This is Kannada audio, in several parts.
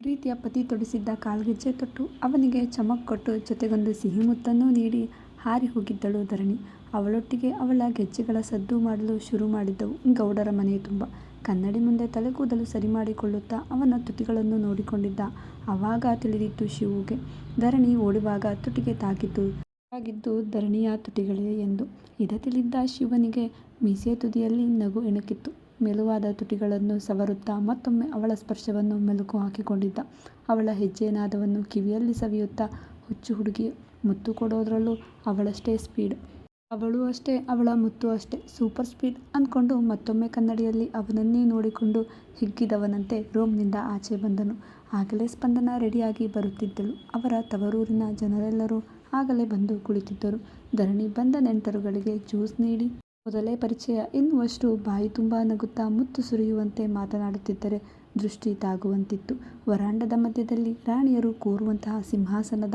ಪ್ರೀತಿಯ ಪತಿ ತೊಡಿಸಿದ್ದ ಕಾಲ್ಗೆಜ್ಜೆ ತೊಟ್ಟು ಅವನಿಗೆ ಚಮಕ್ ಕೊಟ್ಟು ಜೊತೆಗೊಂದು ಸಿಹಿ ಮುತ್ತನ್ನೂ ನೀಡಿ ಹಾರಿ ಹೋಗಿದ್ದಳು ಧರಣಿ. ಅವಳೊಟ್ಟಿಗೆ ಅವಳ ಗೆಜ್ಜೆಗಳ ಸದ್ದು ಮಾಡಲು ಶುರು ಮಾಡಿದ್ದವು ಗೌಡರ ಮನೆ ತುಂಬ. ಕನ್ನಡಿ ಮುಂದೆ ತಲೆಕೂದಲು ಸರಿಮಾಡಿಕೊಳ್ಳುತ್ತಾ ಅವನ ತುಟಿಗಳನ್ನು ನೋಡಿಕೊಂಡಿದ್ದ. ಆವಾಗ ತಿಳಿದಿತ್ತು ಶಿವುಗೆ, ಧರಣಿ ಓಡುವಾಗ ತುಟಿಗೆ ತಾಗಿದ್ದು ಧರಣಿಯ ತುಟಿಗಳೇ ಎಂದು. ಇದ ತಿಳಿದ ಶಿವನಿಗೆ ಮೀಸೆ ತುದಿಯಲ್ಲಿ ನಗು ಇಣುಕಿತು. ಮೆಲುವಾದ ತುಟಿಗಳನ್ನು ಸವರುತ್ತಾ ಮತ್ತೊಮ್ಮೆ ಅವಳ ಸ್ಪರ್ಶವನ್ನು ಮೆಲುಕು ಹಾಕಿಕೊಂಡಿದ್ದ. ಅವಳ ಹೆಜ್ಜೆನಾದವನ್ನು ಕಿವಿಯಲ್ಲಿ ಸವಿಯುತ್ತಾ ಹುಚ್ಚು ಹುಡುಗಿ ಮುತ್ತು ಕೊಡೋದರಲ್ಲೂ ಅವಳಷ್ಟೇ ಸ್ಪೀಡ್. ಅವಳೂ ಅಷ್ಟೇ, ಅವಳ ಮುತ್ತೂ ಅಷ್ಟೇ ಸೂಪರ್ ಸ್ಪೀಡ್ ಅಂದ್ಕೊಂಡು ಮತ್ತೊಮ್ಮೆ ಕನ್ನಡಿಯಲ್ಲಿ ಅವನನ್ನೇ ನೋಡಿಕೊಂಡು ಹಿಗ್ಗಿದವನಂತೆ ರೋಮ್ನಿಂದ ಆಚೆ ಬಂದನು. ಆಗಲೇ ಸ್ಪಂದನ ರೆಡಿಯಾಗಿ ಬರುತ್ತಿದ್ದಳು. ಅವರ ತವರೂರಿನ ಜನರೆಲ್ಲರೂ ಆಗಲೇ ಬಂದು ಕುಳಿತಿದ್ದರು. ಧರಣಿ ಬಂದ ನೆಂಟರುಗಳಿಗೆ ಜ್ಯೂಸ್ ನೀಡಿ ಮೊದಲೇ ಪರಿಚಯ ಎನ್ನುವಷ್ಟು ಬಾಯಿತುಂಬಾ ನಗುತ್ತಾ ಮುತ್ತು ಸುರಿಯುವಂತೆ ಮಾತನಾಡುತ್ತಿದ್ದರೆ ದೃಷ್ಟಿ ತಾಗುವಂತಿತ್ತು. ವರಾಂಡದ ಮಧ್ಯದಲ್ಲಿ ರಾಣಿಯರು ಕೋರುವಂತಹ ಸಿಂಹಾಸನದ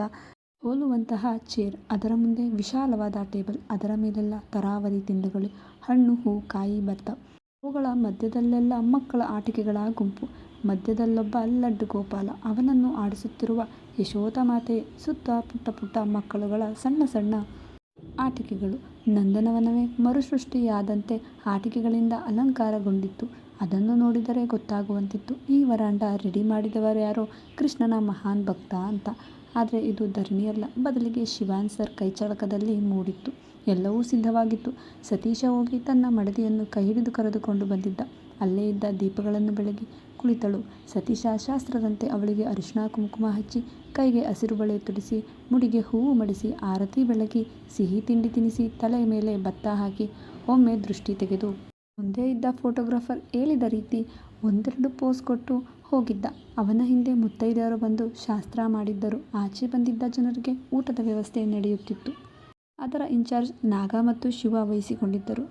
ಹೋಲುವಂತಹ ಚೇರ್. ಅದರ ಮುಂದೆ ವಿಶಾಲವಾದ ಟೇಬಲ್. ಅದರ ಮೇಲೆಲ್ಲ ತರಾವರಿ ತಿಂಡಿಗಳು. ಹಣ್ಣು, ಹೂ, ಕಾಯಿ, ಭತ್ತ. ಅವುಗಳ ಮಧ್ಯದಲ್ಲೆಲ್ಲ ಮಕ್ಕಳ ಆಟಿಕೆಗಳ ಗುಂಪು. ಮಧ್ಯದಲ್ಲೊಬ್ಬ ಲಡ್ಡು ಗೋಪಾಲ. ಅವನನ್ನು ಆಡಿಸುತ್ತಿರುವ ಯಶೋದಮಾತೆಯೇ. ಸುತ್ತ ಪುಟ್ಟ ಪುಟ್ಟ ಮಕ್ಕಳುಗಳ ಸಣ್ಣ ಸಣ್ಣ ಆಟಿಕೆಗಳು. ನಂದನವನವೇ ಮರುಸೃಷ್ಟಿಯಾದಂತೆ ಆಟಿಕೆಗಳಿಂದ ಅಲಂಕಾರಗೊಂಡಿತ್ತು. ಅದನ್ನು ನೋಡಿದರೆ ಗೊತ್ತಾಗುವಂತಿತ್ತು ಈ ವರಾಂಡ ರೆಡಿ ಮಾಡಿದವರ್ಯಾರೋ ಕೃಷ್ಣನ ಮಹಾನ್ ಭಕ್ತ ಅಂತ. ಆದರೆ ಇದು ಧರಣಿಯಲ್ಲ. ಬದಲಿಗೆ ಶಿವಾನ್ ಸರ್ ಕೈಚಳಕದಲ್ಲಿ ಮೂಡಿತ್ತು. ಎಲ್ಲವೂ ಸಿದ್ಧವಾಗಿತ್ತು. ಸತೀಶ ಹೋಗಿ ತನ್ನ ಮಡದಿಯನ್ನು ಕೈಹಿಡಿದು ಕರೆದುಕೊಂಡು ಬಂದಿದ್ದ. ಅಲ್ಲೇ ಇದ್ದ ದೀಪಗಳನ್ನು ಬೆಳಗಿ ಕುಳಿತಳು ಸತೀಶ. ಶಾಸ್ತ್ರದಂತೆ ಅವಳಿಗೆ ಅರಿಶಿಣ ಕುಂಕುಮ ಹಚ್ಚಿ, ಕೈಗೆ ಹಸಿರು ಬಳೆ ತುಡಿಸಿ ಮುಡಿಗೆ ಹೂವು ಮಡಿಸಿ, ಆರತಿ ಬೆಳಗಿ, ಸಿಹಿ ತಿಂಡಿ ತಿನಿಸಿ, ತಲೆ ಮೇಲೆ ಭತ್ತ ಹಾಕಿ, ಒಮ್ಮೆ ದೃಷ್ಟಿ ತೆಗೆದು ಮುಂದೆ ಇದ್ದ ಫೋಟೋಗ್ರಾಫರ್ ಹೇಳಿದ ರೀತಿ ಒಂದೆರಡು ಪೋಸ್ ಕೊಟ್ಟು ಹೋಗಿದ್ದ. ಅವನ ಹಿಂದೆ ಮುತ್ತೈದೆಯರು ಬಂದು ಶಾಸ್ತ್ರ ಮಾಡಿದ್ದರು. ಆಚೆ ಬಂದಿದ್ದ ಜನರಿಗೆ ಊಟದ ವ್ಯವಸ್ಥೆ ನಡೆಯುತ್ತಿತ್ತು. ಅದರ ಇನ್ಚಾರ್ಜ್ ನಾಗ ಮತ್ತು ಶಿವ ವಹಿಸಿಕೊಂಡಿದ್ದರು.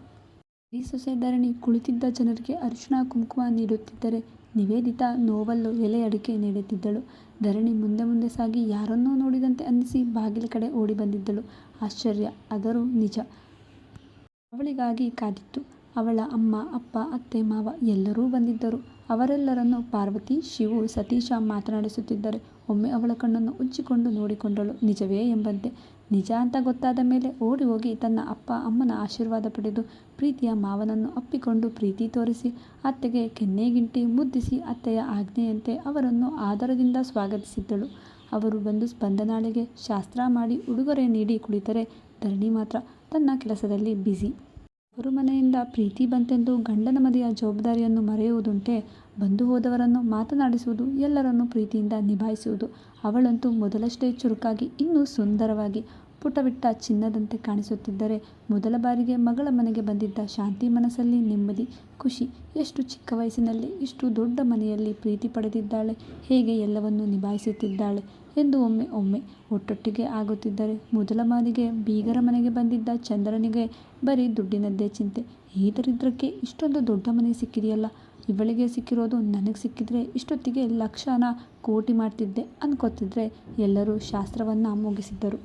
ಈ ಸೊಸೆ ಧರಣಿ ಕುಳಿತಿದ್ದ ಜನರಿಗೆ ಅರಿಶಿಣ ಕುಂಕುಮ ನೀಡುತ್ತಿದ್ದರೆ, ನಿವೇದಿತಾ ನೋವಲ್ಲೂ ಎಲೆ ಅಡಿಕೆ ನೀಡುತ್ತಿದ್ದಳು. ಧರಣಿ ಮುಂದೆ ಮುಂದೆ ಸಾಗಿ ಯಾರನ್ನೋ ನೋಡಿದಂತೆ ಅನ್ನಿಸಿ ಬಾಗಿಲ ಕಡೆ ಓಡಿ ಬಂದಿದ್ದಳು. ಆಶ್ಚರ್ಯ, ಆದರೂ ನಿಜ. ಅವಳಿಗಾಗಿ ಕಾದಿತ್ತು. ಅವಳ ಅಮ್ಮ, ಅಪ್ಪ, ಅತ್ತೆ, ಮಾವ ಎಲ್ಲರೂ ಬಂದಿದ್ದರು. ಅವರೆಲ್ಲರನ್ನು ಪಾರ್ವತಿ, ಶಿವು, ಸತೀಶ ಮಾತನಾಡಿಸುತ್ತಿದ್ದರೆ ಒಮ್ಮೆ ಅವಳ ಕಣ್ಣನ್ನು ಉಜ್ಜಿಕೊಂಡು ನೋಡಿಕೊಂಡಳು ನಿಜವೇ ಎಂಬಂತೆ. ನಿಜ ಅಂತ ಗೊತ್ತಾದ ಮೇಲೆ ಓಡಿ ಹೋಗಿ ತನ್ನ ಅಪ್ಪ ಅಮ್ಮನ ಆಶೀರ್ವಾದ ಪಡೆದು ಪ್ರೀತಿಯ ಮಾವನನ್ನು ಅಪ್ಪಿಕೊಂಡು ಪ್ರೀತಿ ತೋರಿಸಿ ಅತ್ತೆಗೆ ಕೆನ್ನೆಗಿಂಟಿ ಮುದ್ದಿಸಿ ಅತ್ತೆಯ ಆಜ್ಞೆಯಂತೆ ಅವರನ್ನು ಆದರದಿಂದ ಸ್ವಾಗತಿಸಿದ್ದಳು. ಅವರು ಬಂದು ಸ್ಪಂದನಾಳಿಗೆ ಶಾಸ್ತ್ರ ಮಾಡಿ ಉಡುಗೊರೆ ನೀಡಿ ಕುಳಿತರೆ ಧರಣಿ ಮಾತ್ರ ತನ್ನ ಕೆಲಸದಲ್ಲಿ ಬ್ಯುಸಿ ಅವರು ಮನೆಯಿಂದ ಪ್ರೀತಿ ಬಂತೆಂದು ಗಂಡನ ಮದಿಯ ಜವಾಬ್ದಾರಿಯನ್ನು ಮರೆಯುವುದುಂಟೆ ಬಂದು ಹೋದವರನ್ನು ಮಾತನಾಡಿಸುವುದು, ಎಲ್ಲರನ್ನೂ ಪ್ರೀತಿಯಿಂದ ನಿಭಾಯಿಸುವುದು. ಅವಳಂತೂ ಮೊದಲಷ್ಟೇ ಚುರುಕಾಗಿ, ಇನ್ನೂ ಸುಂದರವಾಗಿ, ಪುಟವಿಟ್ಟ ಚಿನ್ನದಂತೆ ಕಾಣಿಸುತ್ತಿದ್ದರೆ, ಮೊದಲ ಬಾರಿಗೆ ಮಗಳ ಮನೆಗೆ ಬಂದಿದ್ದ ಶಾಂತಿ ಮನಸ್ಸಲ್ಲಿ ನೆಮ್ಮದಿ, ಖುಷಿ. ಎಷ್ಟು ಚಿಕ್ಕ ವಯಸ್ಸಿನಲ್ಲಿ ಇಷ್ಟು ದೊಡ್ಡ ಮನೆಯಲ್ಲಿ ಪ್ರೀತಿ ಪಡೆದಿದ್ದಾಳೆ, ಹೇಗೆ ಎಲ್ಲವನ್ನೂ ನಿಭಾಯಿಸುತ್ತಿದ್ದಾಳೆ ಎಂದು ಒಮ್ಮೆ ಒಮ್ಮೆ ಒಟ್ಟೊಟ್ಟಿಗೆ ಆಗುತ್ತಿದ್ದರೆ, ಮೊದಲ ಬಾರಿಗೆ ಬೀಗರ ಮನೆಗೆ ಬಂದಿದ್ದ ಚಂದ್ರನಿಗೆ ಬರೀ ದುಡ್ಡಿನದ್ದೇ ಚಿಂತೆ. ಈ ಇಷ್ಟೊಂದು ದೊಡ್ಡ ಮನೆ ಸಿಕ್ಕಿದೆಯಲ್ಲ, ಇವಳಿಗೆ ಸಿಕ್ಕಿರೋದು ನನಗೆ ಸಿಕ್ಕಿದ್ರೆ ಇಷ್ಟೊತ್ತಿಗೆ ಲಕ್ಷಾನ ಕೋಟಿ ಮಾಡ್ತಿದ್ದೆ ಅನ್ಕೋತಿದ್ರೆ ಎಲ್ಲರೂ ಶಾಸ್ತ್ರವನ್ನು ಮುಗಿಸಿದ್ದರು.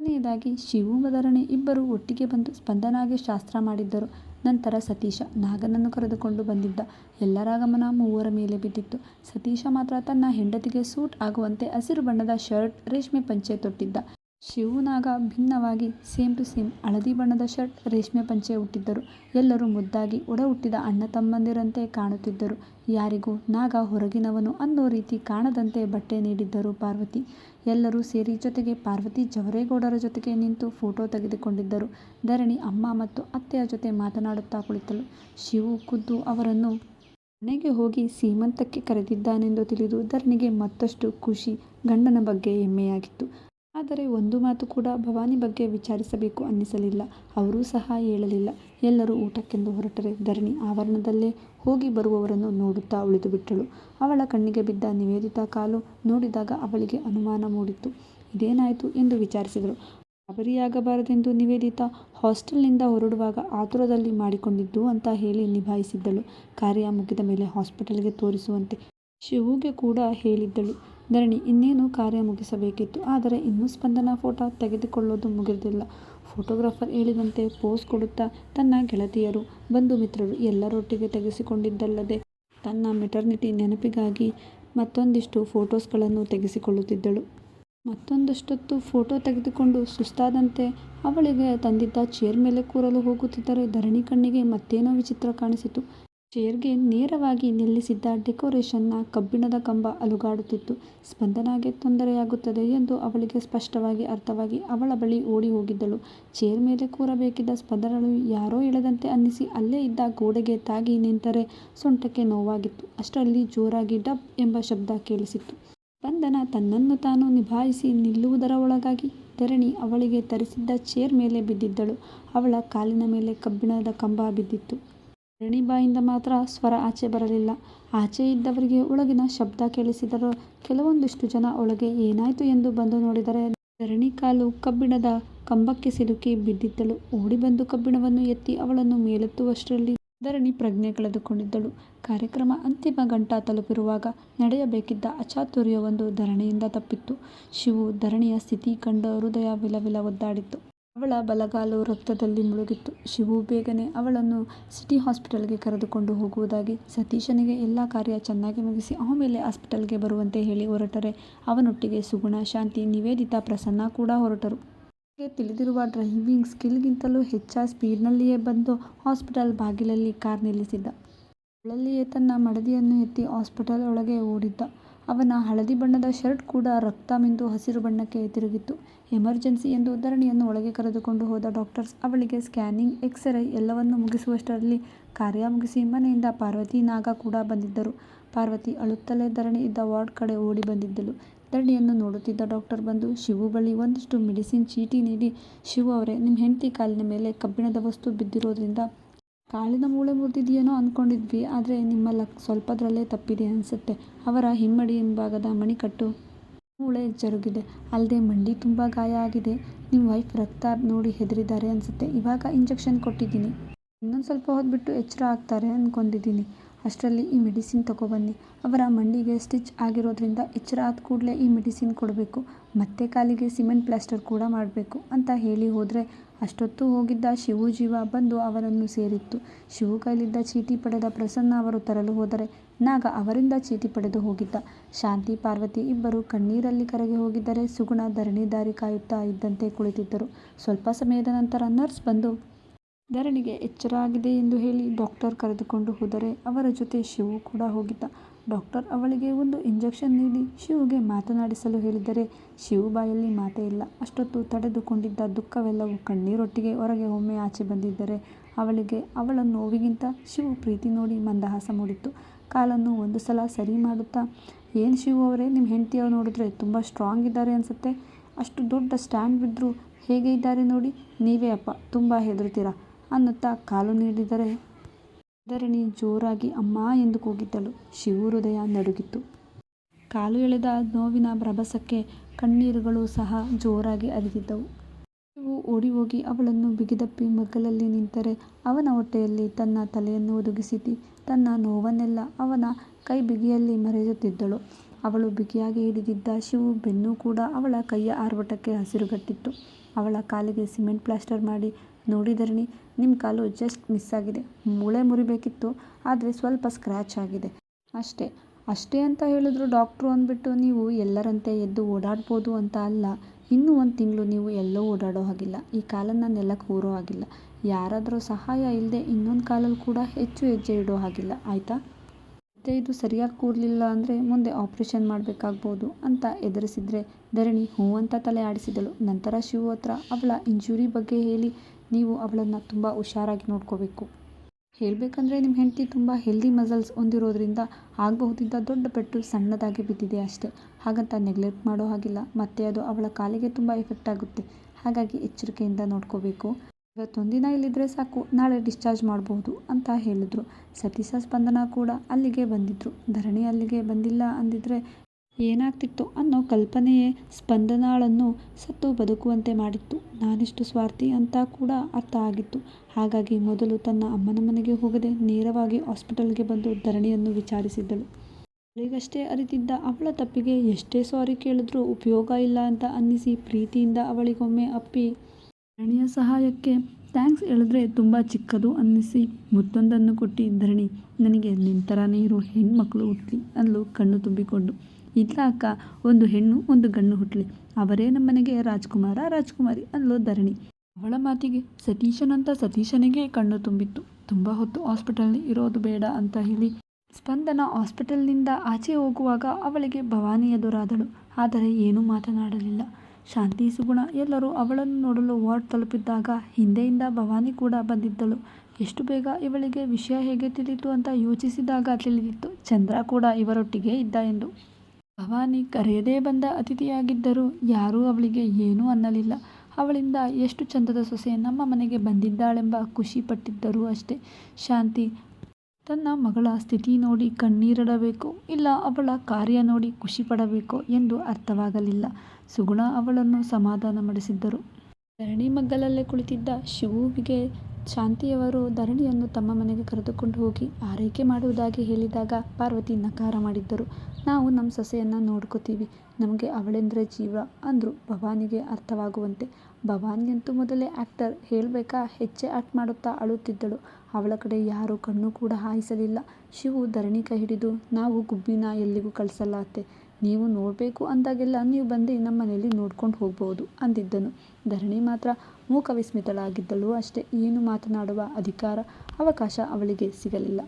ಕೊನೆಯದಾಗಿ ಶಿವು ಮದರನೆ ಇಬ್ಬರು ಒಟ್ಟಿಗೆ ಬಂದು ಸ್ಪಂದನಾಗಿ ಶಾಸ್ತ್ರ ಮಾಡಿದ್ದರು. ನಂತರ ಸತೀಶ, ನಾಗನನ್ನು ಕರೆದುಕೊಂಡು ಬಂದಿದ್ದ. ಎಲ್ಲರ ಗಮನ ಮೂವರ ಮೇಲೆ ಬಿದ್ದಿತ್ತು. ಸತೀಶ ಮಾತ್ರ ತನ್ನ ಹೆಂಡತಿಗೆ ಸೂಟ್ ಆಗುವಂತೆ ಹಸಿರು ಬಣ್ಣದ ಶರ್ಟ್, ರೇಷ್ಮೆ ಪಂಚೆ ತೊಟ್ಟಿದ್ದ. ಶಿವು ನಾಗ ಭಿನ್ನವಾಗಿ ಸೇಮ್ ಟು ಸೇಮ್ ಹಳದಿ ಬಣ್ಣದ ಶರ್ಟ್, ರೇಷ್ಮೆ ಪಂಚೆ ಉಟ್ಟಿದ್ದರು. ಎಲ್ಲರೂ ಮುದ್ದಾಗಿ ಒಡ ಹುಟ್ಟಿದ ಅಣ್ಣ ತಮ್ಮಂದಿರಂತೆ ಕಾಣುತ್ತಿದ್ದರು. ಯಾರಿಗೂ ನಾಗ ಹೊರಗಿನವನು ಅನ್ನೋ ರೀತಿ ಕಾಣದಂತೆ ಬಟ್ಟೆ ನೀಡಿದ್ದರು ಪಾರ್ವತಿ. ಎಲ್ಲರೂ ಸೇರಿ ಜೊತೆಗೆ ಪಾರ್ವತಿ ಜವರೇಗೌಡರ ಜೊತೆಗೆ ನಿಂತು ಫೋಟೋ ತೆಗೆದುಕೊಂಡಿದ್ದರು. ಧರಣಿ ಅಮ್ಮ ಮತ್ತು ಅತ್ತೆಯ ಜೊತೆ ಮಾತನಾಡುತ್ತಾ ಕುಳಿತಳು. ಶಿವು ಖುದ್ದು ಅವರನ್ನು ಮನೆಗೆ ಹೋಗಿ ಸೀಮಂತಕ್ಕೆ ಕರೆದಿದ್ದಾನೆಂದು ತಿಳಿದು ಧರಣಿಗೆ ಮತ್ತಷ್ಟು ಖುಷಿ, ಗಂಡನ ಬಗ್ಗೆ ಹೆಮ್ಮೆಯಾಗಿತ್ತು. ಆದರೆ ಒಂದು ಮಾತು ಕೂಡ ಭವಾನಿ ಬಗ್ಗೆ ವಿಚಾರಿಸಬೇಕು ಅನ್ನಿಸಲಿಲ್ಲ. ಅವರೂ ಸಹ ಹೇಳಲಿಲ್ಲ. ಎಲ್ಲರೂ ಊಟಕ್ಕೆಂದು ಹೊರಟರೆ ಧರಣಿ ಆವರಣದಲ್ಲೇ ಹೋಗಿ ಬರುವವರನ್ನು ನೋಡುತ್ತಾ ಉಳಿದುಬಿಟ್ಟಳು. ಅವಳ ಕಣ್ಣಿಗೆ ಬಿದ್ದ ನಿವೇದಿತಾ ಕಾಲು ನೋಡಿದಾಗ ಅವಳಿಗೆ ಅನುಮಾನ ಮೂಡಿತ್ತು. ಇದೇನಾಯ್ತು ಎಂದು ವಿಚಾರಿಸಿದಳು. ಗಾಬರಿಯಾಗಬಾರದೆಂದು ನಿವೇದಿತಾ ಹಾಸ್ಟೆಲ್ನಿಂದ ಹೊರಡುವಾಗ ಆತುರದಲ್ಲಿ ಮಾಡಿಕೊಂಡಿದ್ದು ಅಂತ ಹೇಳಿ ನಿಭಾಯಿಸಿದ್ದಳು. ಕಾರ್ಯ ಮುಗಿದ ಮೇಲೆ ಹಾಸ್ಪಿಟಲ್ಗೆ ತೋರಿಸುವಂತೆ ಶಿವುಗೆ ಕೂಡ ಹೇಳಿದ್ದಳು. ಧರಣಿ ಇನ್ನೇನು ಕಾರ್ಯ ಮುಗಿಸಬೇಕಿತ್ತು. ಆದರೆ ಇನ್ನೂ ಸ್ಪಂದನ ಫೋಟೋ ತೆಗೆದುಕೊಳ್ಳೋದು ಮುಗಿದಿಲ್ಲ. ಫೋಟೋಗ್ರಾಫರ್ ಹೇಳಿದಂತೆ ಪೋಸ್ ಕೊಡುತ್ತಾ ತನ್ನ ಗೆಳತಿಯರು, ಬಂಧು ಮಿತ್ರರು ಎಲ್ಲರೊಟ್ಟಿಗೆ ತೆಗೆಸಿಕೊಂಡಿದ್ದಲ್ಲದೆ ತನ್ನ ಮೆಟರ್ನಿಟಿ ನೆನಪಿಗಾಗಿ ಮತ್ತೊಂದಿಷ್ಟು ಫೋಟೋಸ್ಗಳನ್ನು ತೆಗೆಸಿಕೊಳ್ಳುತ್ತಿದ್ದಳು. ಮತ್ತೊಂದಷ್ಟೊತ್ತು ಫೋಟೋ ತೆಗೆದುಕೊಂಡು ಸುಸ್ತಾದಂತೆ ಅವಳಿಗೆ ತಂದಿದ್ದ ಚೇರ್ ಮೇಲೆ ಕೂರಲು ಹೋಗುತ್ತಿದ್ದರೆ ಧರಣಿ ಕಣ್ಣಿಗೆ ಮತ್ತೇನೋ ವಿಚಿತ್ರ ಕಾಣಿಸಿತು. ಚೇರ್ಗೆ ನೇರವಾಗಿ ನಿಲ್ಲಿಸಿದ್ದ ಡೆಕೋರೇಷನ್ನ ಕಬ್ಬಿಣದ ಕಂಬ ಅಲುಗಾಡುತ್ತಿತ್ತು. ಸ್ಪಂದನಾಗೆ ತೊಂದರೆಯಾಗುತ್ತದೆ ಎಂದು ಅವಳಿಗೆ ಸ್ಪಷ್ಟವಾಗಿ ಅರ್ಥವಾಗಿ ಅವಳ ಬಳಿ ಓಡಿ ಹೋಗಿದ್ದಳು. ಚೇರ್ ಮೇಲೆ ಕೂರಬೇಕಿದ್ದ ಸ್ಪಂದನಳು ಯಾರೋ ಎಳೆದಂತೆ ಅನ್ನಿಸಿ ಅಲ್ಲೇ ಇದ್ದ ಗೋಡೆಗೆ ತಾಗಿ ನಿಂತರೆ ಸೊಂಟಕ್ಕೆ ನೋವಾಗಿತ್ತು. ಅಷ್ಟರಲ್ಲಿ ಜೋರಾಗಿ ಡಬ್ ಎಂಬ ಶಬ್ದ ಕೇಳಿಸಿತ್ತು. ಸ್ಪಂದನ ತನ್ನನ್ನು ತಾನು ನಿಭಾಯಿಸಿ ನಿಲ್ಲುವುದರ ಒಳಗಾಗಿ ತೆರಣಿ ಅವಳಿಗೆ ತರಿಸಿದ್ದ ಚೇರ್ ಮೇಲೆ ಬಿದ್ದಿದ್ದಳು. ಅವಳ ಕಾಲಿನ ಮೇಲೆ ಕಬ್ಬಿಣದ ಕಂಬ ಬಿದ್ದಿತ್ತು. ಧರಣಿ ಬಾಯಿಂದ ಮಾತ್ರ ಸ್ವರ ಆಚೆ ಬರಲಿಲ್ಲ. ಆಚೆ ಇದ್ದವರಿಗೆ ಒಳಗಿನ ಶಬ್ದ ಕೇಳಿಸಿದರೂ ಕೆಲವೊಂದಿಷ್ಟು ಜನ ಒಳಗೆ ಏನಾಯ್ತು ಎಂದು ಬಂದು ನೋಡಿದರೆ, ಧರಣಿ ಕಾಲು ಕಬ್ಬಿಣದ ಕಂಬಕ್ಕೆ ಸಿಲುಕಿ ಬಿದ್ದಿದ್ದಳು. ಓಡಿ ಬಂದು ಕಬ್ಬಿಣವನ್ನು ಎತ್ತಿ ಅವಳನ್ನು ಮೇಲೆತ್ತುವಷ್ಟರಲ್ಲಿ ಧರಣಿ ಪ್ರಜ್ಞೆ ಕಳೆದುಕೊಂಡಿದ್ದಳು. ಕಾರ್ಯಕ್ರಮ ಅಂತಿಮ ಘಟ್ಟ ತಲುಪಿರುವಾಗ ನಡೆಯಬೇಕಿದ್ದ ಅಚಾತುರ್ಯವೊಂದು ಧರಣಿಯಿಂದ ತಪ್ಪಿತ್ತು. ಶಿವು ಧರಣಿಯ ಸ್ಥಿತಿ ಕಂಡು ಹೃದಯ ವಿಲವಿಲ ಒದ್ದಾಡಿತು. ಅವಳ ಬಲಗಾಲು ರಕ್ತದಲ್ಲಿ ಮುಳುಗಿತ್ತು. ಶಿವು ಬೇಗನೆ ಅವಳನ್ನು ಸಿಟಿ ಹಾಸ್ಪಿಟಲ್ಗೆ ಕರೆದುಕೊಂಡು ಹೋಗುವುದಾಗಿ ಸತೀಶನಿಗೆ ಎಲ್ಲ ಕಾರ್ಯ ಚೆನ್ನಾಗಿ ಮುಗಿಸಿ ಆಮೇಲೆ ಹಾಸ್ಪಿಟಲ್ಗೆ ಬರುವಂತೆ ಹೇಳಿ ಹೊರಟರೆ ಅವನೊಟ್ಟಿಗೆ ಸುಗುಣ, ಶಾಂತಿ, ನಿವೇದಿತಾ, ಪ್ರಸನ್ನ ಕೂಡ ಹೊರಟರು. ತಿಳಿದಿರುವ ಡ್ರೈವಿಂಗ್ ಸ್ಕಿಲ್ಗಿಂತಲೂ ಹೆಚ್ಚ ಸ್ಪೀಡ್ನಲ್ಲಿಯೇ ಬಂದು ಹಾಸ್ಪಿಟಲ್ ಬಾಗಿಲಲ್ಲಿ ಕಾರ್ ನಿಲ್ಲಿಸಿದ್ದ. ಅವಳಲ್ಲಿಯೇ ತನ್ನ ಮಡದಿಯನ್ನು ಎತ್ತಿ ಹಾಸ್ಪಿಟಲ್ ಒಳಗೆ ಓಡಿದ್ದ. ಅವನ ಹಳದಿ ಬಣ್ಣದ ಶರ್ಟ್ ಕೂಡ ರಕ್ತ ಮಿಂದು ಹಸಿರು ಬಣ್ಣಕ್ಕೆ ತಿರುಗಿತ್ತು. ಎಮರ್ಜೆನ್ಸಿ ಎಂದು ಧರಣಿಯನ್ನು ಒಳಗೆ ಕರೆದುಕೊಂಡು ಹೋದ ಡಾಕ್ಟರ್ಸ್ ಅವಳಿಗೆ ಸ್ಕ್ಯಾನಿಂಗ್, ಎಕ್ಸ್ರೇ ಎಲ್ಲವನ್ನು ಮುಗಿಸುವಷ್ಟರಲ್ಲಿ ಕಾರ್ಯ ಮುಗಿಸಿ ಮನೆಯಿಂದ ಪಾರ್ವತಿ, ನಾಗ ಕೂಡ ಬಂದಿದ್ದರು. ಪಾರ್ವತಿ ಅಳುತ್ತಲೇ ಧರಣಿ ಇದ್ದ ವಾರ್ಡ್ ಕಡೆ ಓಡಿ ಬಂದಿದ್ದಳು. ಧರಣಿಯನ್ನು ನೋಡುತ್ತಿದ್ದ ಡಾಕ್ಟರ್ ಬಂದು ಶಿವು ಬಳಿ ಒಂದಿಷ್ಟು ಮೆಡಿಸಿನ್ ಚೀಟಿ ನೀಡಿ, ಶಿವು ಅವರೇ ನಿಮ್ಮ ಹೆಂಡತಿ ಕಾಲಿನ ಮೇಲೆ ಕಬ್ಬಿಣದ ವಸ್ತು ಬಿದ್ದಿರೋದ್ರಿಂದ ಕಾಲಿನ ಮೂಳೆ ಮುರಿದಿದೆಯೇನೋ ಅಂದ್ಕೊಂಡಿದ್ವಿ ಆದರೆ ನಿಮ್ಮ ಲಕ್ ಸ್ವಲ್ಪದ್ರಲ್ಲೇ ತಪ್ಪಿದೆ ಅನಿಸುತ್ತೆ. ಅವರ ಹಿಮ್ಮಡಿ ಹಿಂಭಾಗದ ಮಣಿಕಟ್ಟು ಮೂಳೆ ಜರುಗಿದೆ. ಅಲ್ಲದೆ ಮಂಡಿ ತುಂಬ ಗಾಯ ಆಗಿದೆ. ನಿಮ್ಮ ವೈಫ್ ರಕ್ತ ನೋಡಿ ಹೆದ್ರಿದ್ದಾರೆ ಅನಿಸುತ್ತೆ. ಇವಾಗ ಇಂಜೆಕ್ಷನ್ ಕೊಟ್ಟಿದ್ದೀನಿ. ಇನ್ನೊಂದು ಸ್ವಲ್ಪ ಹೊತ್ತು ಬಿಟ್ಟು ಎಚ್ರ ಆಗ್ತಾರೆ ಅಂದ್ಕೊಂಡಿದ್ದೀನಿ ಅಷ್ಟರಲ್ಲಿ ಈ ಮೆಡಿಸಿನ್ ತೊಗೊಬನ್ನಿ. ಅವರ ಮಂಡಿಗೆ ಸ್ಟಿಚ್ ಆಗಿರೋದ್ರಿಂದ ಎಚ್ಚರ ಆದ ಕೂಡಲೇ ಈ ಮೆಡಿಸಿನ್ ಕೊಡಬೇಕು. ಮತ್ತೆ ಕಾಲಿಗೆ ಸಿಮೆಂಟ್ ಪ್ಲಾಸ್ಟರ್ ಕೂಡ ಮಾಡಬೇಕು ಅಂತ ಹೇಳಿ ಹೋದ್ರೆ ಅಷ್ಟೊತ್ತು ಹೋಗಿದ್ದ ಶಿವು ಜೀವ ಬಂದು ಅವರನ್ನು ಸೇರಿತ್ತು. ಶಿವು ಕೈಲಿದ್ದ ಚೀಟಿ ಪಡೆದ ಪ್ರಸನ್ನ ಅವರು ತರಲು ಹೋದರೆ ನಾಗ ಅವರಿಂದ ಚೀಟಿ ಪಡೆದು ಹೋಗಿದ್ದ. ಶಾಂತಿ, ಪಾರ್ವತಿ ಇಬ್ಬರು ಕಣ್ಣೀರಲ್ಲಿ ಕರಗಿ ಹೋಗಿದ್ದರೆ ಸುಗುಣ, ಧರಣಿ ದಾರಿ ಕಾಯುತ್ತಾ ಇದ್ದಂತೆ ಕುಳಿತಿದ್ದರು. ಸ್ವಲ್ಪ ಸಮಯದ ನಂತರ ನರ್ಸ್ ಬಂದು ಧರಣಿಗೆ ಎಚ್ಚರ ಆಗಿದೆ ಎಂದು ಹೇಳಿ ಡಾಕ್ಟರ್ ಕರೆದುಕೊಂಡು ಹೋದರೆ ಅವರ ಜೊತೆ ಶಿವು ಕೂಡ ಹೋಗಿದ್ದ. ಡಾಕ್ಟರ್ ಅವಳಿಗೆ ಒಂದು ಇಂಜೆಕ್ಷನ್ ನೀಡಿ ಶಿವುಗೆ ಮಾತನಾಡಿಸಲು ಹೇಳಿದರೆ, ಶಿವು ಬಾಯಲ್ಲಿ ಮಾತೇ ಇಲ್ಲ. ಅಷ್ಟೊತ್ತು ತಡೆದುಕೊಂಡಿದ್ದ ದುಃಖವೆಲ್ಲವೂ ಕಣ್ಣೀರೊಟ್ಟಿಗೆ ಹೊರಗೆ ಒಮ್ಮೆ ಆಚೆ ಬಂದಿದ್ದರೆ, ಅವಳಿಗೆ ಅವಳ ನೋವಿಗಿಂತ ಶಿವು ಪ್ರೀತಿ ನೋಡಿ ಮಂದಹಾಸ ಮೂಡಿತ್ತು. ಕಾಲನ್ನು ಒಂದು ಸಲ ಸರಿ ಮಾಡುತ್ತಾ, ಏನು ಶಿವು ಅವರೇ ನಿಮ್ಮ ಹೆಂಡತಿಯವ್ರು ನೋಡಿದ್ರೆ ತುಂಬಾ ಸ್ಟ್ರಾಂಗ್ ಇದ್ದಾರೆ ಅನಿಸುತ್ತೆ ಅಷ್ಟು ದೊಡ್ಡ ಸ್ಟ್ಯಾಂಡ್ ಬಿದ್ರೂ ಹೇಗೆ ಇದ್ದಾರೆ ನೋಡಿ. ನೀವೇ ಅಪ್ಪ ತುಂಬಾ ಹೆದರುತ್ತೀರಾ ಅನ್ನುತ್ತಾ ಕಾಲು ನೀಡಿದರೆ ಧರಣಿ ಜೋರಾಗಿ ಅಮ್ಮಾ ಎಂದು ಕೂಗಿದ್ದಳು. ಶಿವು ಹೃದಯ ನಡುಗಿತು. ಕಾಲು ಎಳೆದ ನೋವಿನ ರಭಸಕ್ಕೆ ಕಣ್ಣೀರುಗಳು ಸಹ ಜೋರಾಗಿ ಹರಿದಿದ್ದವು. ಶಿವು ಓಡಿಹೋಗಿ ಅವಳನ್ನು ಬಿಗಿದಪ್ಪಿ ಮಗ್ಗಲಲ್ಲಿ ನಿಂತರೆ ಅವನ ಹೊಟ್ಟೆಯಲ್ಲಿ ತನ್ನ ತಲೆಯನ್ನು ಒದಗಿಸಿ ತನ್ನ ನೋವನ್ನೆಲ್ಲ ಅವನ ಕೈ ಬಿಗಿಯಲ್ಲಿ ಮರೆಯುತ್ತಿದ್ದಳು. ಅವಳು ಬಿಗಿಯಾಗಿ ಹಿಡಿದಿದ್ದ ಶಿವು ಬೆನ್ನು ಕೂಡ ಅವಳ ಕೈಯ ಆರ್ಭಟಕ್ಕೆ ಹಸಿರುಗಟ್ಟಿತ್ತು. ಅವಳ ಕಾಲಿಗೆ ಸಿಮೆಂಟ್ ಪ್ಲಾಸ್ಟರ್ ಮಾಡಿ ನೋಡಿ ನಿಮ್ಮ ನಿಮ್ ಕಾಲು ಜಸ್ಟ್ ಮಿಸ್ ಆಗಿದೆ. ಮೂಳೆ ಮುರಿಬೇಕಿತ್ತು. ಆದರೆ ಸ್ವಲ್ಪ ಸ್ಕ್ರ್ಯಾಚ್ ಆಗಿದೆ. ಅಷ್ಟೇ. ಅಷ್ಟೇ ಅಂತ ಹೇಳಿದ್ರು ಡಾಕ್ಟ್ರು ಅಂದ್ಬಿಟ್ಟು ನೀವು ಎಲ್ಲರಂತೆ ಎದ್ದು ಓಡಾಡ್ಬೋದು ಅಂತ ಅಲ್ಲ. ಇನ್ನೂ ಒಂದು ತಿಂಗಳು ನೀವು ಎಲ್ಲೋ ಓಡಾಡೋ ಹಾಗಿಲ್ಲ. ಈ ಕಾಲನ್ನ ನೆಲಕ್ಕೆ ಹೋರೋ ಹಾಗಿಲ್ಲ. ಯಾರಾದರೂ ಸಹಾಯ ಇಲ್ಲದೆ ಇನ್ನೊಂದು ಕಾಲಲ್ಲಿ ಕೂಡ ಹೆಚ್ಚು ಹೆಜ್ಜೆ ಇಡೋ ಹಾಗಿಲ್ಲ. ಆಯಿತಾ ಮತ್ತೆ ಇದು ಸರಿಯಾಗಿ ಕೂರ್ಲಿಲ್ಲ ಅಂದರೆ ಮುಂದೆ ಆಪರೇಷನ್ ಮಾಡಬೇಕಾಗ್ಬೋದು ಅಂತ ಎದುರಿಸಿದರೆ ಧರಣಿ ಹೂವಂತ ತಲೆ ಆಡಿಸಿದಳು. ನಂತರ ಶಿವು ಹತ್ರ ಅವಳ ಇಂಜುರಿ ಬಗ್ಗೆ ಹೇಳಿ ನೀವು ಅವಳನ್ನು ತುಂಬ ಹುಷಾರಾಗಿ ನೋಡ್ಕೋಬೇಕು. ಹೇಳಬೇಕಂದ್ರೆ ನಿಮ್ಮ ಹೆಂಡತಿ ತುಂಬ ಹೆಲ್ದಿ ಮಸಲ್ಸ್ ಹೊಂದಿರೋದ್ರಿಂದ ಆಗಬಹುದಿದ್ದ ದೊಡ್ಡ ಪೆಟ್ಟು ಸಣ್ಣದಾಗಿ ಬಿದ್ದಿದೆ ಅಷ್ಟೇ. ಹಾಗಂತ ನೆಗ್ಲೆಕ್ಟ್ ಮಾಡೋ ಹಾಗಿಲ್ಲ. ಮತ್ತೆ ಅದು ಅವಳ ಕಾಲಿಗೆ ತುಂಬ ಎಫೆಕ್ಟ್ ಆಗುತ್ತೆ. ಹಾಗಾಗಿ ಎಚ್ಚರಿಕೆಯಿಂದ ನೋಡ್ಕೋಬೇಕು. ಇವತ್ತೊಂದಿನ ಇಲ್ಲಿದ್ದರೆ ಸಾಕು. ನಾಳೆ ಡಿಸ್ಚಾರ್ಜ್ ಮಾಡಬಹುದು ಅಂತ ಹೇಳಿದ್ರು. ಸತೀಶ, ಸ್ಪಂದನ ಕೂಡ ಅಲ್ಲಿಗೆ ಬಂದಿದ್ದರು ಧರಣಿ ಅಲ್ಲಿಗೆ ಬಂದಿಲ್ಲ ಅಂದಿದ್ರೆ ಏನಾಗ್ತಿತ್ತೋ ಅನ್ನೋ ಕಲ್ಪನೆಯೇ ಸ್ಪಂದನಾಳನ್ನು ಸತ್ತು ಬದುಕುವಂತೆ ಮಾಡಿತ್ತು. ನಾನಿಷ್ಟು ಸ್ವಾರ್ಥಿ ಅಂತ ಕೂಡ ಅರ್ಥ ಆಗಿತ್ತು. ಹಾಗಾಗಿ ಮೊದಲು ತನ್ನ ಅಮ್ಮನ ಮನೆಗೆ ಹೋಗದೆ ನೇರವಾಗಿ ಹಾಸ್ಪಿಟಲ್ಗೆ ಬಂದು ಧರಣಿಯನ್ನು ವಿಚಾರಿಸಿದ್ದಳು. ಅವಳಿಗಷ್ಟೇ ಅರಿತಿದ್ದ ಅವಳ ತಪ್ಪಿಗೆ ಎಷ್ಟೇ ಸಾರಿ ಕೇಳಿದ್ರೂ ಉಪಯೋಗ ಇಲ್ಲ ಅಂತ ಅನ್ನಿಸಿ ಪ್ರೀತಿಯಿಂದ ಅವಳಿಗೊಮ್ಮೆ ಅಪ್ಪಿ, ಧರಣಿಯ ಸಹಾಯಕ್ಕೆ ಥ್ಯಾಂಕ್ಸ್ ಹೇಳಿದ್ರೆ ತುಂಬ ಚಿಕ್ಕದು ಅನ್ನಿಸಿ ಮುತ್ತೊಂದನ್ನು ಕೊಟ್ಟಿ, ಧರಣಿ, ನನಗೆ ನಿನ್ನ ಇರೋ ಹೆಣ್ಮಕ್ಳು ಹುಟ್ಟಿ ಅಲ್ಲೂ ಕಣ್ಣು ತುಂಬಿಕೊಂಡು ಇಲ್ಲ ಒಂದು ಹೆಣ್ಣು, ಒಂದು ಗಂಡು ಹುಟ್ಟಲಿ ಅವರೇ ನಮ್ಮನೆಗೆ ರಾಜ್ಕುಮಾರ, ರಾಜ್ಕುಮಾರಿ ಅಲ್ಲೋ ಧರಣಿ. ಅವಳ ಮಾತಿಗೆ ಸತೀಶನಂತ ಸತೀಶನಿಗೆ ಕಣ್ಣು ತುಂಬಿತ್ತು. ತುಂಬ ಹೊತ್ತು ಹಾಸ್ಪಿಟಲ್ನಲ್ಲಿ ಇರೋದು ಬೇಡ ಅಂತ ಹೇಳಿ ಸ್ಪಂದನ ಹಾಸ್ಪಿಟಲ್ನಿಂದ ಆಚೆ ಹೋಗುವಾಗ ಅವಳಿಗೆ ಭವಾನಿ ಎದುರಾದಳು. ಆದರೆ ಏನೂ ಮಾತನಾಡಲಿಲ್ಲ. ಶಾಂತಿ, ಸುಗುಣ ಎಲ್ಲರೂ ಅವಳನ್ನು ನೋಡಲು ವಾರ್ಡ್ ತಲುಪಿದ್ದಾಗ ಹಿಂದೆಯಿಂದ ಭವಾನಿ ಕೂಡ ಬಂದಿದ್ದಳು. ಎಷ್ಟು ಬೇಗ ಇವಳಿಗೆ ವಿಷಯ ಹೇಗೆ ತಿಳಿಯಿತು ಅಂತ ಯೋಚಿಸಿದಾಗ ತಿಳಿದಿತ್ತು. ಚಂದ್ರ ಕೂಡ ಇವರೊಟ್ಟಿಗೆ ಇದ್ದ ಎಂದು. ಭವಾನಿ ಕರೆಯದೇ ಬಂದ ಅತಿಥಿಯಾಗಿದ್ದರೂ ಯಾರೂ ಅವಳಿಗೆ ಏನೂ ಅನ್ನಲಿಲ್ಲ. ಅವಳಿಂದ ಎಷ್ಟು ಚಂದದ ಸೊಸೆ ನಮ್ಮ ಮನೆಗೆ ಬಂದಿದ್ದಾಳೆಂಬ ಖುಷಿ ಪಟ್ಟಿದ್ದರೂ ಅಷ್ಟೇ. ಶಾಂತಿ, ತನ್ನ ಮಗಳ ಸ್ಥಿತಿ ನೋಡಿ ಕಣ್ಣೀರಿಡಬೇಕು, ಇಲ್ಲ ಅವಳ ಕಾರ್ಯ ನೋಡಿ ಖುಷಿ ಪಡಬೇಕೋ ಎಂದು ಅರ್ಥವಾಗಲಿಲ್ಲ. ಸುಗುಣ ಅವಳನ್ನು ಸಮಾಧಾನ ಮಾಡಿಸಿದ್ದರು ಧರಣಿ ಮಗ್ಗಲಲ್ಲೇ ಕುಳಿತಿದ್ದ ಶಿವುವಿಗೆ ಶಾಂತಿಯವರು ಧರಣಿಯನ್ನು ತಮ್ಮ ಮನೆಗೆ ಕರೆದುಕೊಂಡು ಹೋಗಿ ಆರೈಕೆ ಮಾಡುವುದಾಗಿ ಹೇಳಿದಾಗ ಪಾರ್ವತಿ ನಕಾರ ಮಾಡಿದ್ದರು. ನಾವು ನಮ್ಮ ಸೊಸೆಯನ್ನು ನೋಡ್ಕೋತೀವಿ. ನಮಗೆ ಅವಳೆಂದರೆ ಜೀವ ಅಂದರು ಭವಾನಿಗೆ ಅರ್ಥವಾಗುವಂತೆ. ಭವಾನಿಯಂತೂ ಮೊದಲೇ ಆ್ಯಕ್ಟರ್ ಹೇಳಬೇಕಾ ಹೆಚ್ಚೆ ಆ್ಯಕ್ಟ್ ಮಾಡುತ್ತಾ ಅಳುತ್ತಿದ್ದಳು. ಅವಳ ಕಡೆ ಯಾರೂ ಕಣ್ಣು ಕೂಡ ಹಾಯಿಸಲಿಲ್ಲ. ಶಿವು ಧರಣಿ ಕೈ ಹಿಡಿದು, ನಾವು ಗುಬ್ಬಿನ ಎಲ್ಲಿಗೂ ಕಳಿಸಲ್ಲ ಅತ್ತೆ. ನೀವು ನೋಡಬೇಕು ಅಂದಾಗೆಲ್ಲ ನೀವು ಬಂದು ನಮ್ಮ ಮನೆಯಲ್ಲಿ ನೋಡ್ಕೊಂಡು ಹೋಗ್ಬೋದು ಅಂದಿದ್ದನು. ಧರಣಿ ಮಾತ್ರ ಮೂಕ ವಿಸ್ಮಿತಳಾಗಿದ್ದಳು ಅಷ್ಟೇ. ಏನು ಮಾತನಾಡುವ ಅಧಿಕಾರ, ಅವಕಾಶ ಅವಳಿಗೆ ಸಿಗಲಿಲ್ಲ.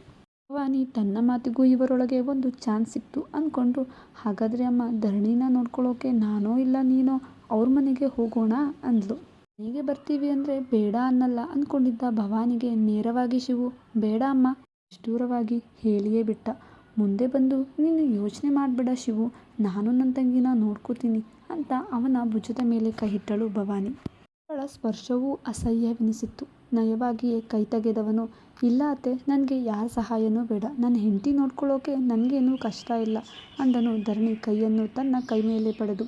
ಭವಾನಿ ತನ್ನ ಮಾತಿಗೂ ಇವರೊಳಗೆ ಒಂದು ಚಾನ್ಸ್ ಸಿಕ್ತು ಅಂದ್ಕೊಂಡು ಹಾಗಾದರೆ ಅಮ್ಮ, ಧರಣಿನ ನೋಡ್ಕೊಳ್ಳೋಕೆ ನಾನೋ ಇಲ್ಲ ನೀನೋ ಅವ್ರ ಮನೆಗೆ ಹೋಗೋಣ ಅಂದ್ಲು. ಮನೆಗೆ ಬರ್ತೀವಿ ಅಂದರೆ ಬೇಡ ಅನ್ನಲ್ಲ ಅಂದ್ಕೊಂಡಿದ್ದ ಭವಾನಿಗೆ ನೇರವಾಗಿ ಶಿವು, ಬೇಡ ಅಮ್ಮ ನಿಷ್ಠೂರವಾಗಿ ಹೇಳಿಯೇ ಬಿಟ್ಟ. ಮುಂದೆ ಬಂದು, ನೀನು ಯೋಚನೆ ಮಾಡಬೇಡ ಶಿವು, ನಾನು ನನ್ನ ತಂಗಿನ ನೋಡ್ಕೋತೀನಿ ಅಂತ ಅವನ ಭುಜದ ಮೇಲೆ ಕೈಯಿಟ್ಟಳು ಭವಾನಿ. ಅವಳ ಸ್ಪರ್ಶವೂ ಅಸಹ್ಯವೆನಿಸಿತ್ತು. ನಯವಾಗಿಯೇ ಕೈ ತೆಗೆದವನು, ಇಲ್ಲ ಅತ್ತೆ, ನನಗೆ ಯಾರ ಸಹಾಯನೂ ಬೇಡ. ನನ್ನ ಹೆಂಡತಿ ನೋಡ್ಕೊಳ್ಳೋಕೆ ನನಗೇನೂ ಕಷ್ಟ ಇಲ್ಲ ಅಂದನು ಧರಣಿ ಕೈಯನ್ನು ತನ್ನ ಕೈ ಮೇಲೆ ಪಡೆದು.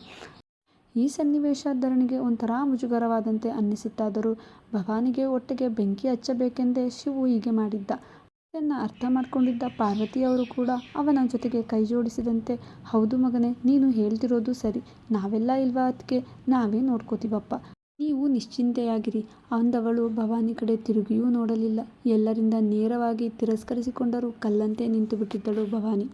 ಈ ಸನ್ನಿವೇಶ ಧರಣಿಗೆ ಒಂಥರ ಮುಜುಗರವಾದಂತೆ ಅನ್ನಿಸಿತ್ತಾದರೂ ಭವಾನಿಗೆ ಒಟ್ಟಿಗೆ ಬೆಂಕಿ ಹಚ್ಚಬೇಕೆಂದೇ ಶಿವು ಹೀಗೆ ಮಾಡಿದ್ದ. ಇದನ್ನು ಅರ್ಥ ಮಾಡಿಕೊಂಡಿದ್ದ ಪಾರ್ವತಿಯವರು ಕೂಡ ಅವನ ಜೊತೆಗೆ ಕೈ ಜೋಡಿಸಿದಂತೆ, ಹೌದು ಮಗನೇ, ನೀನು ಹೇಳ್ತಿರೋದು ಸರಿ. ನಾವೆಲ್ಲ ಇಲ್ವಾ ಅದಕ್ಕೆ ನಾವೇ ನೋಡ್ಕೋತೀವಪ್ಪ. ನೀವು ನಿಶ್ಚಿಂತೆಯಾಗಿರಿ. ಅಂದವಳು ಭವಾನಿ ಕಡೆ ತಿರುಗಿಯೂ ನೋಡಲಿಲ್ಲ. ಎಲ್ಲರಿಂದ ನೇರವಾಗಿ ತಿರಸ್ಕರಿಸಿಕೊಂಡರೂ ಕಲ್ಲಂತೆ ನಿಂತು ಬಿಟ್ಟಿದ್ದಳು ಭವಾನಿ.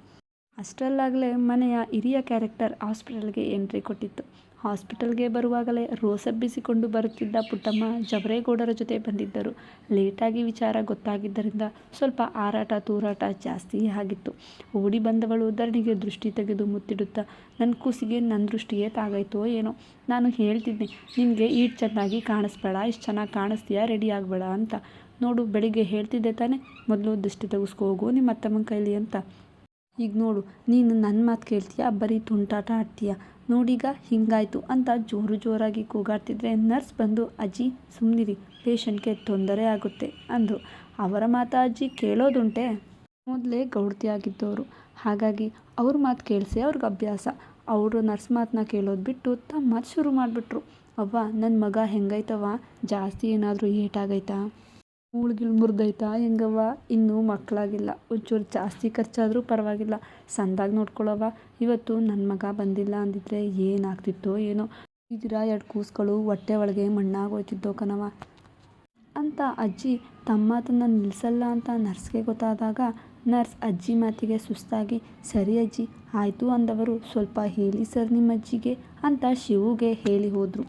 ಅಷ್ಟರಲ್ಲಾಗಲೇ ಮನೆಯ ಹಿರಿಯ ಕ್ಯಾರೆಕ್ಟರ್ ಹಾಸ್ಪಿಟಲ್ಗೆ ಎಂಟ್ರಿ ಕೊಟ್ಟಿತ್ತು. ಹಾಸ್ಪಿಟಲ್ಗೆ ಬರುವಾಗಲೇ ರೋಸಬ್ಬಿಸಿಕೊಂಡು ಬರುತ್ತಿದ್ದ ಪುಟ್ಟಮ್ಮ ಜವರೇಗೌಡರ ಜೊತೆ ಬಂದಿದ್ದರು. ಲೇಟಾಗಿ ವಿಚಾರ ಗೊತ್ತಾಗಿದ್ದರಿಂದ ಸ್ವಲ್ಪ ಆರಾಟ ತೂರಾಟ ಜಾಸ್ತಿಯೇ ಆಗಿತ್ತು. ಓಡಿ ಬಂದವಳು ಧರಣಿಗೆ ದೃಷ್ಟಿ ತೆಗೆದು ಮುತ್ತಿಡುತ್ತಾ ನನ್ನ ಕೂಸಿಗೆ ನನ್ನ ದೃಷ್ಟಿಯೇ ತಾಗೈತೋ ಏನೋ? ನಾನು ಹೇಳ್ತಿದ್ದೆ, ನಿನಗೆ ಈಟ್ ಚೆನ್ನಾಗಿ ಕಾಣಿಸ್ಬೇಡ, ಇಷ್ಟು ಚೆನ್ನಾಗಿ ಕಾಣಿಸ್ತೀಯಾ, ರೆಡಿ ಆಗಬೇಡ ಅಂತ. ನೋಡು, ಬೆಳಿಗ್ಗೆ ಹೇಳ್ತಿದ್ದೆ ತಾನೇ, ಮೊದಲು ದೃಷ್ಟಿ ತೆಗೆಸ್ಕೋ, ಹೋಗು ನಿಮ್ಮ ಅತ್ತಮ್ಮನ ಕೈಲಿ ಅಂತ. ಈಗ ನೋಡು, ನೀನು ನನ್ನ ಮಾತು ಕೇಳ್ತೀಯ? ಬರೀ ತುಂಟಾಟ ಆಡ್ತೀಯ? ನೋಡೀಗ ಹಿಂಗಾಯಿತು ಅಂತ ಜೋರು ಜೋರಾಗಿ ಕೂಗಾಡ್ತಿದ್ರೆ ನರ್ಸ್ ಬಂದು, ಅಜ್ಜಿ ಸುಮ್ಮನಿರಿ ಪೇಷಂಟ್ಗೆ ತೊಂದರೆ ಆಗುತ್ತೆ ಅಂದರು. ಅವರ ಮಾತು ಅಜ್ಜಿ ಕೇಳೋದುಂಟೆ? ಮೊದಲೇ ಗೌಡ್ತಿಯಾಗಿದ್ದವರು ಹಾಗಾಗಿ ಅವ್ರ ಮಾತು ಕೇಳಿಸಿ ಅವ್ರಿಗೆ ಅಭ್ಯಾಸ. ಅವರು ನರ್ಸ್ ಮಾತನ್ನ ಕೇಳೋದು ಬಿಟ್ಟು ತಮ್ಮ ಮಾತು ಶುರು ಮಾಡಿಬಿಟ್ರು. ಅವ್ವ ನನ್ನ ಮಗ ಹೆಂಗೈತವ ಜಾಸ್ತಿ ಏನಾದರೂ ಏಟಾಗೈತಾ? ಮೂಳ್ಗಿಳ್ ಮುರಿದೈತಾ ಹೆಂಗವ್ವ? ಇನ್ನೂ ಮಕ್ಕಳಾಗಿಲ್ಲ ಒಂಚೂರು ಜಾಸ್ತಿ ಖರ್ಚಾದರೂ ಪರವಾಗಿಲ್ಲ. ಸಂದಾಗಿ ನೋಡ್ಕೊಳ್ಳೋವ ಇವತ್ತು ನನ್ನ ಮಗ ಬಂದಿಲ್ಲ ಅಂದಿದ್ರೆ ಏನಾಗ್ತಿತ್ತೋ ಏನೋ. ಇದ್ದೀರಾ ಎರಡು ಕೂಸುಗಳು ಹೊಟ್ಟೆ ಒಳಗೆ ಮಣ್ಣಾಗೋಯ್ತಿದ್ದೋ ಕಣವ ಅಂತ ಅಜ್ಜಿ ತಮ್ಮ ತನ್ನ ನಿಲ್ಲಿಸಲ್ಲ ಅಂತ ನರ್ಸ್ಗೆ ಗೊತ್ತಾದಾಗ ನರ್ಸ್ ಅಜ್ಜಿ ಮಾತಿಗೆ ಸುಸ್ತಾಗಿ, ಸರಿ ಅಜ್ಜಿ, ಆಯಿತು ಅಂದವರು ಸ್ವಲ್ಪ ಹೇಳಿ ಸರ್ ನಿಮ್ಮ ಅಜ್ಜಿಗೆ ಅಂತ ಶಿವುಗೆ ಹೇಳಿ ಹೋದರು.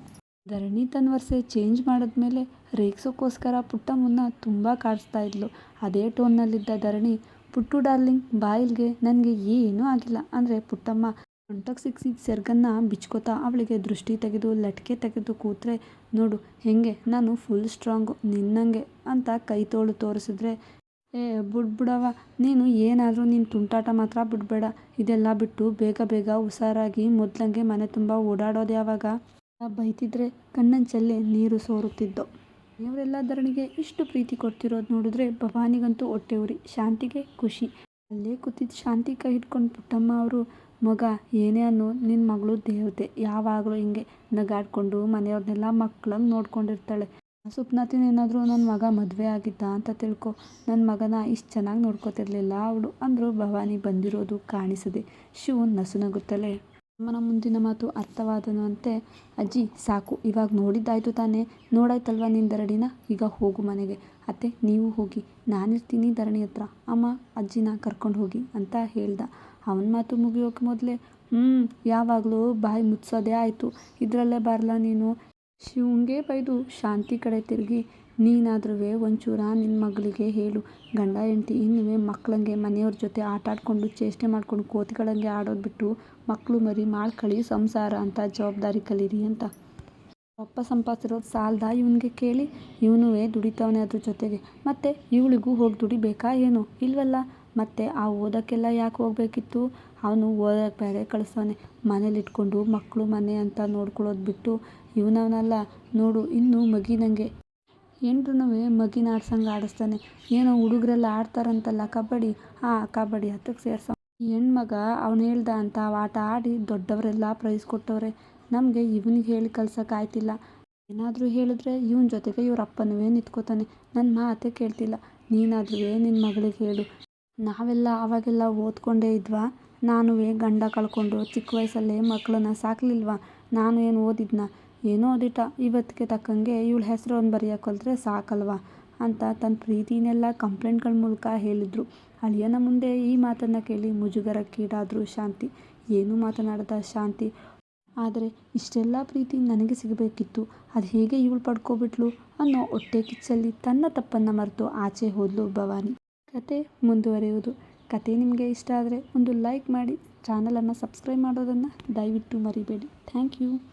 ಧರಣಿ ತನ್ನ ವರ್ಸೆ ಚೇಂಜ್ ಮಾಡಿದ್ಮೇಲೆ ರೇಗ್ಸೋಕ್ಕೋಸ್ಕರ ಪುಟ್ಟಮ್ಮನ್ನ ತುಂಬ ಕಾಡಿಸ್ತಾ ಇದ್ಲು. ಅದೇ ಟೋನ್ನಲ್ಲಿದ್ದ ಧರಣಿ, ಪುಟ್ಟು ಡಾರ್ಲಿಂಗ್, ಬಾಯಿಲ್ಗೆ ನನಗೆ ಏನೂ ಆಗಿಲ್ಲ. ಅಂದರೆ ಪುಟ್ಟಮ್ಮ ಸೊಂಟಕ್ಕೆ ಸಿಕ್ಕಿಸಿದ ಸೆರ್ಗನ್ನ ಬಿಚ್ಕೋತಾ ಅವಳಿಗೆ ದೃಷ್ಟಿ ತೆಗೆದು, ಲಟ್ಕೆ ತೆಗೆದು ಕೂತ್ರೆ, ನೋಡು, ಹೆಂಗೆ? ನಾನು ಫುಲ್ ಸ್ಟ್ರಾಂಗು ನಿನ್ನಂಗೆ ಅಂತ ಕೈ ತೋಳು ತೋರಿಸಿದ್ರೆ, ಏ ಬಿಡ್ಬಿಡವ ನೀನು ಏನಾದರೂ ನೀನು ತುಂಟಾಟ ಮಾತ್ರ ಬಿಡಬೇಡ. ಇದೆಲ್ಲ ಬಿಟ್ಟು ಬೇಗ ಬೇಗ ಹುಷಾರಾಗಿ ಮೊದಲಂಗೆ ಮನೆ ತುಂಬ ಓಡಾಡೋದು ಯಾವಾಗ? ಬೈತಿದ್ರೆ ಕಣ್ಣಂಚಲ್ಲೇ ನೀರು ಸೋರುತ್ತಿದ್ದೋ. ಇವರೆಲ್ಲ ಧರಣಿಗೆ ಇಷ್ಟು ಪ್ರೀತಿ ಕೊಡ್ತಿರೋದು ನೋಡಿದ್ರೆ ಭವಾನಿಗಂತೂ ಹೊಟ್ಟೆ ಉರಿ, ಶಾಂತಿಗೆ ಖುಷಿ. ಅಲ್ಲೇ ಕೂತಿದ್ದು ಶಾಂತಿ ಕೈ ಹಿಡ್ಕೊಂಡು ಪುಟ್ಟಮ್ಮ ಅವರು, ಮಗ, ಏನೇ ಅನ್ನೋ ನಿನ್ನ ಮಗಳು ದೇವತೆ ಯಾವಾಗಲೂ ಹಿಂಗೆ ನಗಾಡ್ಕೊಂಡು ಮನೆಯವ್ರನ್ನೆಲ್ಲ ಮಕ್ಕಳಂಗೆ ನೋಡ್ಕೊಂಡಿರ್ತಾಳೆ. ಸುಪ್ನಾತಿನ ಏನಾದರೂ ನನ್ನ ಮಗ ಮದುವೆ ಆಗಿದ್ದ ಅಂತ ತಿಳ್ಕೊ ನನ್ನ ಮಗನ ಇಷ್ಟು ಚೆನ್ನಾಗಿ ನೋಡ್ಕೊತಿರ್ಲಿಲ್ಲ ಅವಳು. ಅಂದರು ಭವಾನಿ ಬಂದಿರೋದು ಕಾಣಿಸದೆ. ಶಿವು ನಸುನಗುತ್ತಲೇ ಅಮ್ಮನ ಮುಂದಿನ ಮಾತು ಅರ್ಥವಾದನಂತೆ ಅಜ್ಜಿ, ಸಾಕು, ಇವಾಗ ನೋಡಿದ್ದಾಯ್ತು ತಾನೇ. ನೋಡಾಯ್ತಲ್ವ ನಿನ್ನ ಧರಣಿನ ಈಗ ಹೋಗು ಮನೆಗೆ. ಅತ್ತೆ, ನೀವು ಹೋಗಿ. ನಾನಿರ್ತೀನಿ ಧರಣಿ ಹತ್ರ. ಅಮ್ಮ, ಅಜ್ಜಿನ ಕರ್ಕೊಂಡು ಹೋಗಿ ಅಂತ ಹೇಳ್ದ. ಅವನ ಮಾತು ಮುಗಿಯೋಕೆ ಮೊದಲೇ ಹ್ಞೂ ಯಾವಾಗಲೂ ಬಾಯಿ ಮುಚ್ಚೋದೇ ಆಯಿತು. ಇದರಲ್ಲೇ ಬರಲ್ಲ ನೀನು? ಶಿವಂಗೆ ಬೈದು ಶಾಂತಿ ಕಡೆ ತಿರುಗಿ ನೀನಾದ್ರೂ ಒಂಚೂರ ನಿನ್ನ ಮಗಳಿಗೆ ಹೇಳು. ಗಂಡ, ಹೆಂಡ್ತಿ ಇನ್ನೂ ಮಕ್ಳಂಗೆ ಮನೆಯವ್ರ ಜೊತೆ ಆಟ ಆಡ್ಕೊಂಡು ಚೇಷ್ಟೆ ಮಾಡ್ಕೊಂಡು, ಕೋತಿಗಳಂಗೆ ಆಡೋದು ಬಿಟ್ಟು ಮಕ್ಕಳು ಮರಿ ಮಾಡ್ಕಳಿ ಸಂಸಾರ ಅಂತ ಜವಾಬ್ದಾರಿ ಕಲೀರಿ ಅಂತ. ಅಪ್ಪ ಸಂಪಾದಿಸಿರೋದು ಸಾಲದ ಇವನಿಗೆ ಕೇಳಿ. ಇವನು ದುಡಿತಾವನೆ ಅದ್ರ ಜೊತೆಗೆ. ಮತ್ತು ಇವಳಿಗೂ ಹೋಗಿ ದುಡಿಬೇಕಾ ಏನು? ಇಲ್ವಲ್ಲ? ಮತ್ತು ಆ ಓದೋಕ್ಕೆಲ್ಲ ಯಾಕೆ ಹೋಗಬೇಕಿತ್ತು? ಅವನು ಓದೋಕ್ಕೆ ಬೇರೆ ಕಳಿಸ್ತಾನೆ ಮನೇಲಿಟ್ಕೊಂಡು ಮಕ್ಕಳು ಮನೆ ಅಂತ ನೋಡ್ಕೊಳ್ಳೋದು ಬಿಟ್ಟು ಇವನವನಲ್ಲ. ನೋಡು, ಇನ್ನೂ ಮಗಿನಂಗೆ ಎಂಟ್ರೂ ಮಗಿನ ಆಡ್ಸಂಗೆ ಆಡಿಸ್ತಾನೆ. ಏನೋ ಹುಡುಗರೆಲ್ಲ ಆಡ್ತಾರಂತಲ್ಲ, ಕಬಡ್ಡಿ. ಆ ಕಬಡ್ಡಿ ಹತ್ತಕ್ಕೆ ಸೇರ್ಸೋ. ಹೆಣ್ಮಗ ಅವ್ನು ಹೇಳ್ದ ಅಂತ ಆಟ ಆಡಿ ದೊಡ್ಡವರೆಲ್ಲ ಪ್ರೈಸ್ ಕೊಟ್ಟವ್ರೆ. ನಮಗೆ ಇವನಿಗೆ ಹೇಳಿ ಕಲ್ಸೋಕೆ ಆಯ್ತಿಲ್ಲ. ಏನಾದರೂ ಹೇಳಿದ್ರೆ ಇವನ ಜೊತೆಗೆ ಇವ್ರ ಅಪ್ಪನವೇ ನಿಂತ್ಕೋತಾನೆ. ನನ್ನ ಮಾತೆ ಕೇಳ್ತಿಲ್ಲ. ನೀನಾದ್ರೂ ನಿನ್ನ ಮಗಳಿಗೆ ಹೇಳು. ನಾವೆಲ್ಲ ಅವಾಗೆಲ್ಲ ಓದ್ಕೊಂಡೇ ಇದ್ವಾ? ನಾನು ಗಂಡ ಕಳ್ಕೊಂಡು ಚಿಕ್ಕ ವಯಸ್ಸಲ್ಲೇ ಮಕ್ಕಳನ್ನ ಸಾಕಲಿಲ್ವಾ? ನಾನು ಏನು ಓದಿದ್ನ? ಏನೋ ಅದಿಟ್ಟ ಇವತ್ತಿಗೆ ತಕ್ಕಂಗೆ ಇವಳ ಹೆಸರು ಒಂದು ಬರೆಯೋಕೆ ಕಲಿತ್ರೆ ಸಾಕಲ್ವಾ? ಅಂತ ತನ್ನ ಪ್ರೀತಿನೆಲ್ಲ ಕಂಪ್ಲೇಂಟ್ಗಳ ಮೂಲಕ ಹೇಳಿದರು. ಅಳಿಯನ ಮುಂದೆ ಈ ಮಾತನ್ನು ಕೇಳಿ ಮುಜುಗರಕ್ಕೀಡಾದರು ಶಾಂತಿ. ಏನೂ ಮಾತನಾಡದ ಶಾಂತಿ. ಆದರೆ ಇಷ್ಟೆಲ್ಲ ಪ್ರೀತಿ ನನಗೆ ಸಿಗಬೇಕಿತ್ತು. ಅದು ಹೇಗೆ ಇವಳು ಪಡ್ಕೊಬಿಟ್ಲು ಅನ್ನೋ ಹೊಟ್ಟೆ ಕಿಚ್ಚಲ್ಲಿ ತನ್ನ ತಪ್ಪನ್ನು ಮರೆತು ಆಚೆ ಹೋದ್ಲು ಭವಾನಿ. ಕತೆ ಮುಂದುವರಿಯುವುದು. ಕತೆ ನಿಮಗೆ ಇಷ್ಟ ಆದರೆ ಒಂದು ಲೈಕ್ ಮಾಡಿ, ಚಾನಲನ್ನು ಸಬ್ಸ್ಕ್ರೈಬ್ ಮಾಡೋದನ್ನು ದಯವಿಟ್ಟು ಮರಿಬೇಡಿ. Thank you.